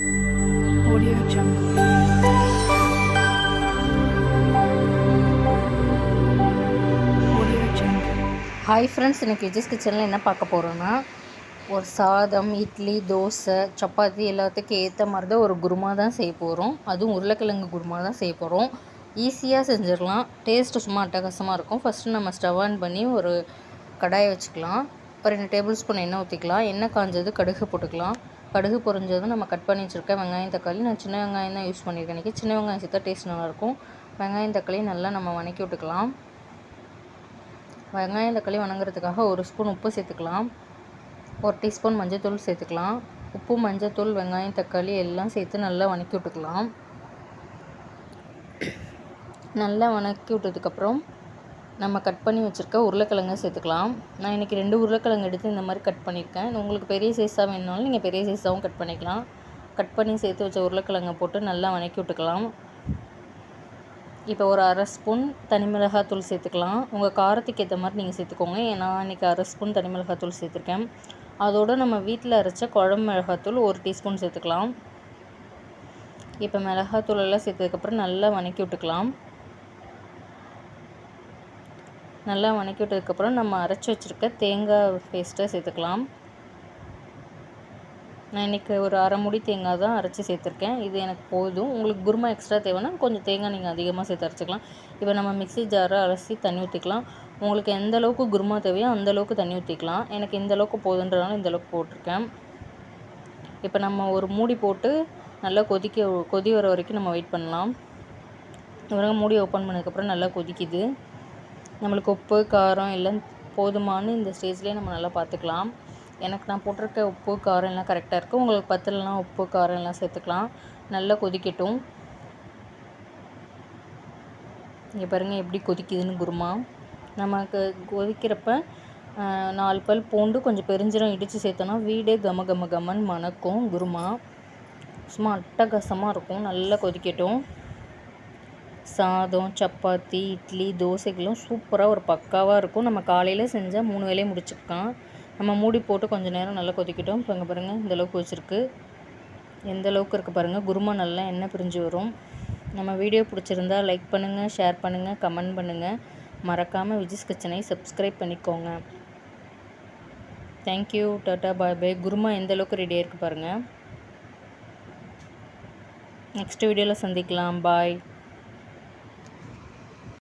Audio Jungle. Hi friends இன்றைக்கி விஜய்ஸ் கிச்சனில் என்ன பார்க்க போகிறோன்னா ஒரு சாதம் இட்லி தோசை சப்பாத்தி எல்லாத்துக்கும் ஏற்ற மாதிரி தான் ஒரு குருமா தான் செய்ய போகிறோம் அதுவும் உருளைக்கிழங்கு குருமா தான் செய்ய போகிறோம் ஈஸியாக செஞ்சிடலாம். டேஸ்ட்டு சும்மா அட்டகாசமாக இருக்கும். ஃபஸ்ட்டு நம்ம ஸ்டவ் ஆன் பண்ணி ஒரு கடாயை வச்சுக்கலாம். இப்போ ரெண்டு டேபிள் ஸ்பூன் எண்ணெய் ஊற்றிக்கலாம் எண்ணெய் காஞ்சது கடுகு போட்டுக்கலாம். கடுகு பொரிஞ்சதும் நம்ம கட் பண்ணி வச்சுருக்கேன் வெங்காயம் தக்காளி. நான் சின்ன வெங்காயம் தான் யூஸ் பண்ணியிருக்கேன். இன்றைக்கி சின்ன வெங்காயம் சேர்த்தா டேஸ்ட் நல்லாயிருக்கும். வெங்காயம் தக்காளி நல்லா நம்ம வணக்கி விட்டுக்கலாம். வெங்காயம் தக்காளி வணங்குறதுக்காக ஒரு ஸ்பூன் உப்பு சேர்த்துக்கலாம். ஒரு டீஸ்பூன் மஞ்சத்தூள் சேர்த்துக்கலாம். உப்பு மஞ்சள்தூள் வெங்காயம் தக்காளி எல்லாம் சேர்த்து நல்லா வணக்கி விட்டுக்கலாம். நல்லா வணக்கி விட்டதுக்கப்புறம் நம்ம கட் பண்ணி வச்சுருக்க உருளைக்கிழங்க சேர்த்துக்கலாம். நான் இன்றைக்கி ரெண்டு உருளைக்கிழங்கு எடுத்து இந்த மாதிரி கட் பண்ணியிருக்கேன். உங்களுக்கு பெரிய சைஸாக வேணுனாலும் நீங்கள் பெரிய சைஸாகவும் கட் பண்ணிக்கலாம். கட் பண்ணி சேர்த்து வச்ச உருளைக்கிழங்கை போட்டு நல்லா வணக்கி விட்டுக்கலாம். இப்போ ஒரு அரை ஸ்பூன் தனி மிளகாத்தூள் சேர்த்துக்கலாம். உங்கள் காரத்துக்கு ஏற்ற மாதிரி நீங்கள் சேர்த்துக்கோங்க. நான் இன்றைக்கி அரை ஸ்பூன் தனி மிளகாத்தூள் சேர்த்துருக்கேன். அதோடு நம்ம வீட்டில் அரைச்ச குழம்பு மிளகாத்தூள் ஒரு டீஸ்பூன் சேர்த்துக்கலாம். இப்போ மிளகாத்தூள் எல்லாம் சேர்த்ததுக்கப்புறம் நல்லா வணக்கி விட்டுக்கலாம். நல்லா வணக்கி விட்டதுக்கப்புறம் நம்ம அரைச்சி வச்சுருக்க தேங்காய் பேஸ்ட்டை சேர்த்துக்கலாம். நான் இன்றைக்கி ஒரு அரை முடி தேங்காய் தான் அரைச்சி சேர்த்துருக்கேன். இது எனக்கு போதும். உங்களுக்கு குருமா எக்ஸ்ட்ரா தேவைன்னா கொஞ்சம் தேங்காய் நீங்கள் அதிகமாக சேர்த்து அரைச்சிக்கலாம். இப்போ நம்ம மிக்ஸி ஜாரை அலசி தண்ணி ஊற்றிக்கலாம் உங்களுக்கு எந்த அளவுக்கு குருமா தேவையோ அந்த அளவுக்கு தண்ணி ஊற்றிக்கலாம் எனக்கு இந்த அளவுக்கு போதுன்றனால இந்த அளவுக்கு போட்டிருக்கேன். இப்போ நம்ம ஒரு மூடி போட்டு நல்லா கொதிக்க கொதி வர வரைக்கும் நம்ம வெயிட் பண்ணலாம். இவங்க மூடி ஓப்பன் பண்ணதுக்கப்புறம் நல்லா கொதிக்குது. நம்மளுக்கு உப்பு காரம் எல்லாம் போதுமானு இந்த ஸ்டேஜ்லேயே நம்ம நல்லா பார்த்துக்கலாம் எனக்கு நான் போட்டிருக்க உப்பு காரம் எல்லாம் கரெக்டாக இருக்குது உங்களுக்கு பத்தலைனா உப்பு காரம் எல்லாம் சேர்த்துக்கலாம். நல்லா கொதிக்கட்டும். இங்கே பாருங்கள் எப்படி கொதிக்குதுன்னு குருமா. நமக்கு கொதிக்கிறப்ப நாலு பல் பூண்டு கொஞ்சம் பெருஞ்சீரம் இடித்து சேர்த்தோன்னா வீடே கம கம கமன்னு மணக்கும் குருமா. சும்மா அட்டகாசமாக இருக்கும். நல்லா கொதிக்கட்டும். சாதம் சப்பாத்தி இட்லி தோசைக்கெல்லாம் சூப்பராக ஒரு பக்காவாக இருக்கும். நம்ம காலையில் செஞ்சால் மூணு வேலையும் முடிச்சுக்கலாம் நம்ம மூடி போட்டு கொஞ்சம் நேரம் நல்லா கொதிக்கிட்டோம். இப்போ இங்கே பாருங்கள் இந்த அளவுக்கு வச்சுருக்கு. எந்த அளவுக்கு இருக்குது பாருங்கள் குருமா நல்லா எண்ணெய் பிரிஞ்சு வரும். நம்ம வீடியோ பிடிச்சிருந்தா லைக் பண்ணுங்கள் ஷேர் பண்ணுங்கள் கமெண்ட் பண்ணுங்கள் மறக்காமல் விஜிஸ் கிச்சனை சப்ஸ்கிரைப் பண்ணிக்கோங்க. Thank you tata bye bye. Kurma எந்த அளவுக்கு ரெடியாக இருக்குது பாருங்கள் நெக்ஸ்ட் வீடியோவில் சந்திக்கலாம். பாய்